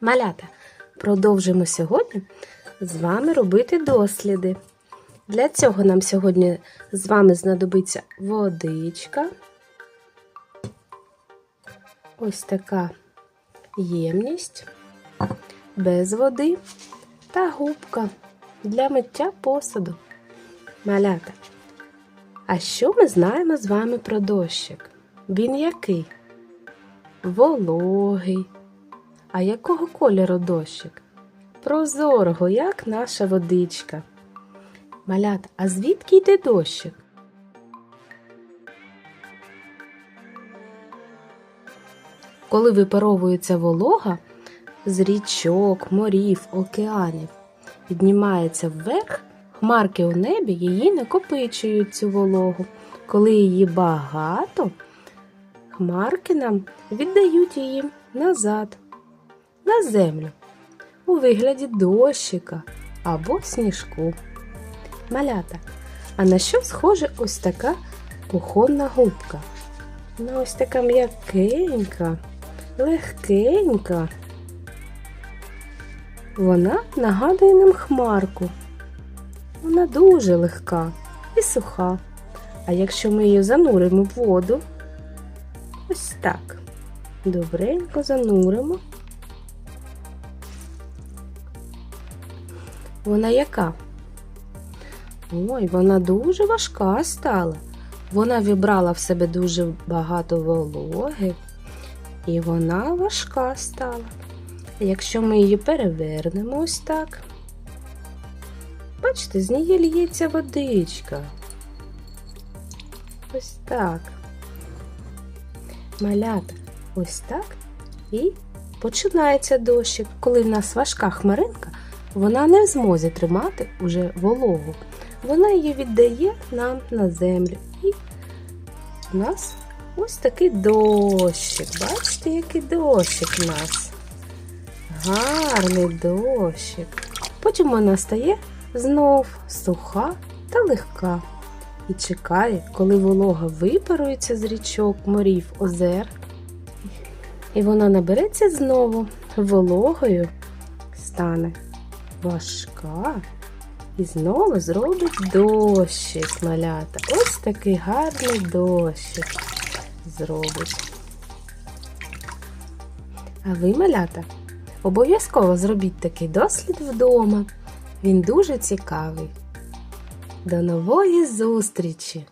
Малята, продовжимо сьогодні з вами робити досліди. Для цього нам сьогодні з вами знадобиться водичка. Ось така ємність без води та губка для миття посуду. Малята. А що ми знаємо з вами про дощик? Він який? Вологий. А якого кольору дощик? Прозорого, як наша водичка. Малята, а звідки йде дощик? Коли випаровується волога з річок, морів, океанів, піднімається вверх, хмарки у небі її накопичують цю вологу. Коли її багато, хмарки нам віддають її назад на землю у вигляді дощика або сніжку. Малята. А на що схоже ось така кухонна губка? Ну, ось така м'якенька, легкенька. Вона нагадує нам хмарку. Вона дуже легка і суха. А якщо ми її зануримо в воду, ось так, добренько зануримо. Вона яка? Ой, вона дуже важка стала. Вона вібрала в себе дуже багато вологи, і вона важка стала. Якщо ми її перевернемо ось так, бачите, з неї лється водичка. Ось так. Малята, ось так. І починається дощик. Коли в нас важка хмаринка, вона не в змозі тримати уже вологу. Вона її віддає нам на землю. І у нас ось такий дощик. Бачите, який дощик у нас. Гарний дощик. Потім вона стає знов суха та легка. І чекає, коли волога випарується з річок, морів, озер. І вона набереться знову вологою стане важка і знову зробить дощик малята. Ось такий гарний дощик зробить. А ви, малята, обов'язково зробіть такий дослід вдома. Він дуже цікавий. До нової зустрічі!